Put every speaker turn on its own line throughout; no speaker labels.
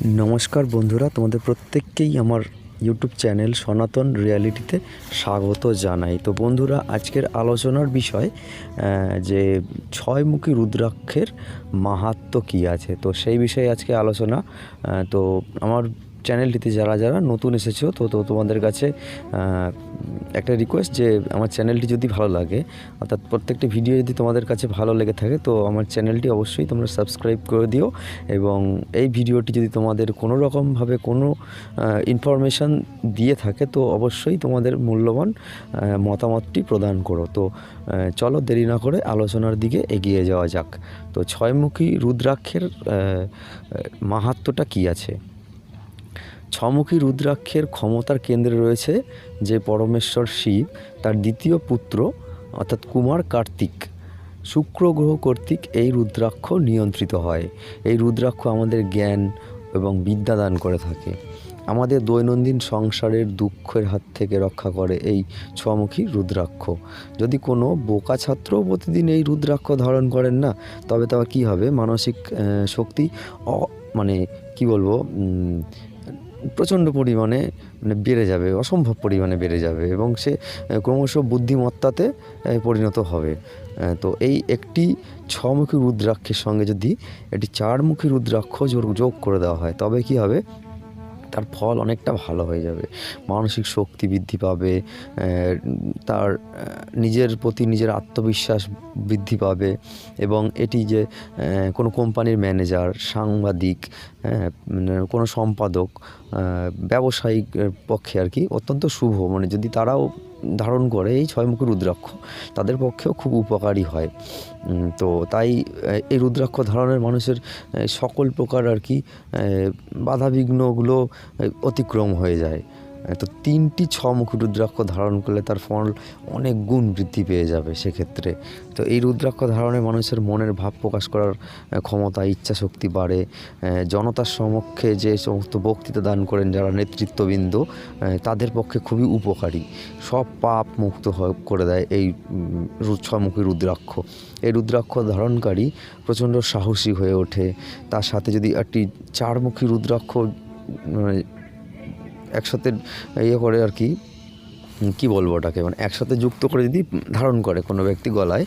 নমস্কার বন্ধুরা, তোমাদের প্রত্যেককেই আমার ইউটিউব চ্যানেল সনাতন রিয়ালিটিতে স্বাগত জানাই। তো বন্ধুরা, আজকের আলোচনার বিষয় যে ছয়মুখী রুদ্রাক্ষের মাহাত্ম কী আছে? তো সেই বিষয়ে আজকে আলোচনা তো আমার চ্যানেলটিতে যারা যারা নতুন এসেছ, তো তো তোমাদের কাছে একটা রিকোয়েস্ট যে আমার চ্যানেলটি যদি ভালো লাগে, অর্থাৎ প্রত্যেকটি ভিডিও যদি তোমাদের কাছে ভালো লেগে থাকে, তো আমার চ্যানেলটি অবশ্যই তোমরা সাবস্ক্রাইব করে দিও এবং এই ভিডিওটি যদি তোমাদের কোনো রকমভাবে কোনো ইনফরমেশান দিয়ে থাকে, তো অবশ্যই তোমাদের মূল্যবান মতামতটি প্রদান করো। তো চলো দেরি না করে আলোচনার দিকে এগিয়ে যাওয়া যাক। তো ছয়মুখী রুদ্রাক্ষের মাহাত্ম্যটা কী আছে? ছমুখী রুদ্রাক্ষের ক্ষমতার কেন্দ্রে রয়েছে যে পরমেশ্বর শিব, তার দ্বিতীয় পুত্র, অর্থাৎ কুমার কার্তিক। শুক্র গ্রহ কর্তৃক এই রুদ্রাক্ষ নিয়ন্ত্রিত হয়। এই রুদ্রাক্ষ আমাদের জ্ঞান এবং বিদ্যা দান করে থাকে। আমাদের দৈনন্দিন সংসারের দুঃখের হাত থেকে রক্ষা করে এই ছমুখী রুদ্রাক্ষ। যদি কোনো বোকা ছাত্র প্রতিদিন এই রুদ্রাক্ষ ধারণ করেন না, তবে তবে কী হবে? মানসিক শক্তি মানে কি বলব? প্রচণ্ড পরিমাণে মানে বেড়ে যাবে, অসম্ভব পরিমাণে বেড়ে যাবে এবং সে ক্রমশ বুদ্ধিমত্তাতে পরিণত হবে। তো এই একটি ছমুখী রুদ্রাক্ষের সঙ্গে যদি একটি চারমুখী রুদ্রাক্ষ যোগ- করে দেওয়া হয়, তবে কি হবে? তার ফল অনেকটা ভালো হয়ে যাবে। মানসিক শক্তি বৃদ্ধি পাবে তার নিজের প্রতি নিজের আত্মবিশ্বাস বৃদ্ধি পাবে এবং এটি যে কোনো কোম্পানির ম্যানেজার, সাংবাদিক কোনো সম্পাদক ব্যবসায়িক পক্ষে আর কি অত্যন্ত শুভ। মানে যদি তারাও ধারণ করে এই ছয়মুখী রুদ্রাক্ষ, তাদের পক্ষেও খুব উপকারী হয়। তো তাই এই রুদ্রাক্ষ ধারণের মানুষের সকল প্রকার আর কি বাধাবিঘ্নগুলো অতিক্রম হয়ে যায়। তো তিনটি ছমুখী রুদ্রাক্ষ ধারণ করলে তার ফল অনেক গুণ বৃদ্ধি পেয়ে যাবে সেক্ষেত্রে। তো এই রুদ্রাক্ষ ধারণে মানুষের মনের ভাব প্রকাশ করার ক্ষমতা ইচ্ছা শক্তি বাড়ে জনতার সমক্ষে যে সমস্ত বক্তৃতা দান করেন যারা নেতৃত্ববৃন্দ তাদের পক্ষে খুবই উপকারী। সব পাপ মুক্ত করে দেয় এই ছমুখী রুদ্রাক্ষ। এই রুদ্রাক্ষ ধারণকারী প্রচণ্ড সাহসী হয়ে ওঠে। তার সাথে যদি একটি চারমুখী রুদ্রাক্ষ মানে একসাথে ইয়ে করে আর কি কি বলব ওটাকে মানে একসাথে যুক্ত করে যদি ধারণ করে কোনো ব্যক্তি গলায়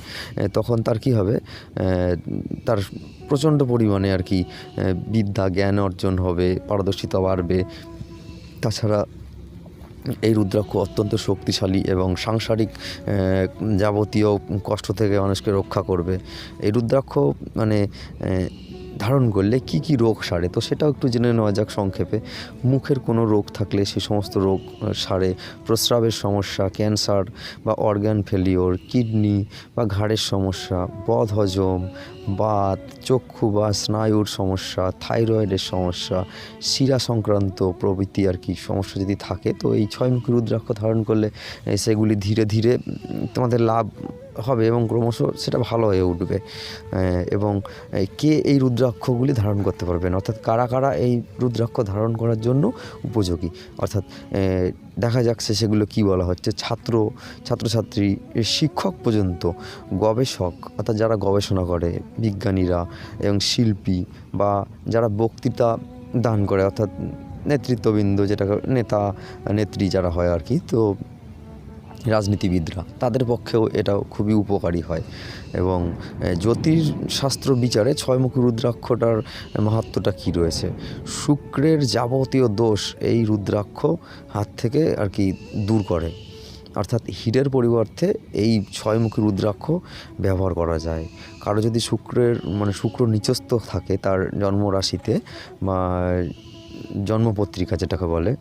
তখন তার কি হবে? তার প্রচণ্ড পরিমাণে আর কি বিদ্যা, জ্ঞান অর্জন হবে, পারদর্শিতা বাড়বে। তাছাড়া এই রুদ্রাক্ষ অত্যন্ত শক্তিশালী এবং সাংসারিক যাবতীয় কষ্ট থেকে মানুষকে রক্ষা করবে। এই রুদ্রাক্ষ মানে ধারণ করলে কি কি রোগ সারে? তো সেটাও একটু জেনে নেওয়া যাক সংক্ষেপে। মুখের কোনো রোগ থাকলে সে সমস্ত রোগ সারে। প্রস্রাবের সমস্যা, ক্যান্সার বা অর্গান ফেলিওর কিডনি বা ঘাড়ের সমস্যা বদহজম বাত, চক্ষু বা স্নায়ুর সমস্যা, থাইরয়েডের সমস্যা, শিরা সংক্রান্ত প্রভৃতি আর কি সমস্যা যদি থাকে, তো এই ছয় ছয়মুখী রুদ্রাক্ষ ধারণ করলে সেগুলি ধীরে ধীরে তোমাদের লাভ হবে এবং ক্রমশ সেটা ভালো হয়ে উঠবে। এবং কে এই রুদ্রাক্ষগুলি ধারণ করতে পারবেন? অর্থাৎ কারা কারা এই রুদ্রাক্ষ ধারণ করার জন্য উপযোগী? অর্থাৎ দেখা যাচ্ছে সেগুলো কি বলা হচ্ছে? ছাত্র, ছাত্রছাত্রী শিক্ষক পর্যন্ত, গবেষক, অর্থাৎ যারা গবেষণা করে, বিজ্ঞানীরা এবং শিল্পী বা যারা বক্তৃতা দান করে, অর্থাৎ নেতৃত্ববৃন্দ যেটা নেতা, নেত্রী যারা হয় আর কি, তো রাজনীতিবিদরা, তাদের পক্ষেও এটাও খুবই উপকারী হয়। এবং জ্যোতিষশাস্ত্র বিচারে ছয়মুখী রুদ্রাক্ষটার মাহাত্ম্যটা কী রয়েছে? শুক্রের যাবতীয় দোষ এই রুদ্রাক্ষ হাত থেকে আর কি দূর করে। অর্থাৎ হীরের পরিবর্তে এই ছয়মুখী রুদ্রাক্ষ ব্যবহার করা যায়। কারও যদি শুক্রের মানে শুক্র নিচস্থ থাকে তার জন্মরাশিতে বা জন্মপত্রিকা যেটাকে বলে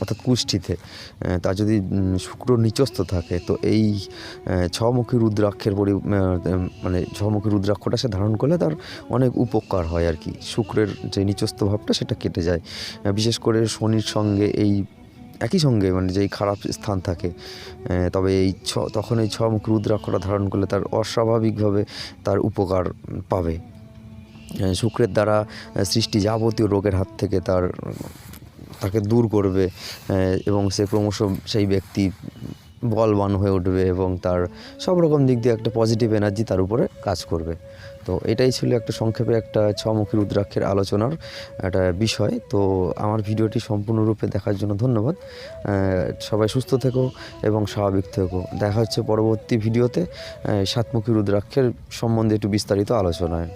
অর্থাৎ কুষ্ঠিতে তা যদি শুক্র নিচস্থ থাকে, তো এই ছমুখী রুদ্রাক্ষের পরি মানে ছমুখী রুদ্রাক্ষটা সে ধারণ করলে তার অনেক উপকার হয় আর কি। শুক্রের যে নিচস্থ ভাবটা সেটা কেটে যায়। বিশেষ করে শনির সঙ্গে এই একই সঙ্গে মানে যেই খারাপ স্থান থাকে তবে এই ছ, তখন এই ছমুখ রুদ্রাক্ষটা ধারণ করলে তার অস্বাভাবিকভাবে তার উপকার পাবে। শুক্রের দ্বারা সৃষ্টি যাবতীয় রোগের হাত থেকে তার তাকে দূর করবে এবং সে ক্রমশ সেই ব্যক্তি বলবান হয়ে উঠবে এবং তার সব রকম দিক দিয়ে একটা পজিটিভ এনার্জি তার উপরে কাজ করবে। তো এটাই ছিল একটা সংক্ষেপে একটা ছমুখী রুদ্রাক্ষের আলোচনার একটা বিষয়। তো আমার ভিডিওটি সম্পূর্ণরূপে দেখার জন্য ধন্যবাদ। সবাই সুস্থ থেকো এবং স্বাভাবিক থেকো। দেখা হচ্ছে পরবর্তী ভিডিওতে সাতমুখী রুদ্রাক্ষের সম্বন্ধে একটু বিস্তারিত আলোচনায়।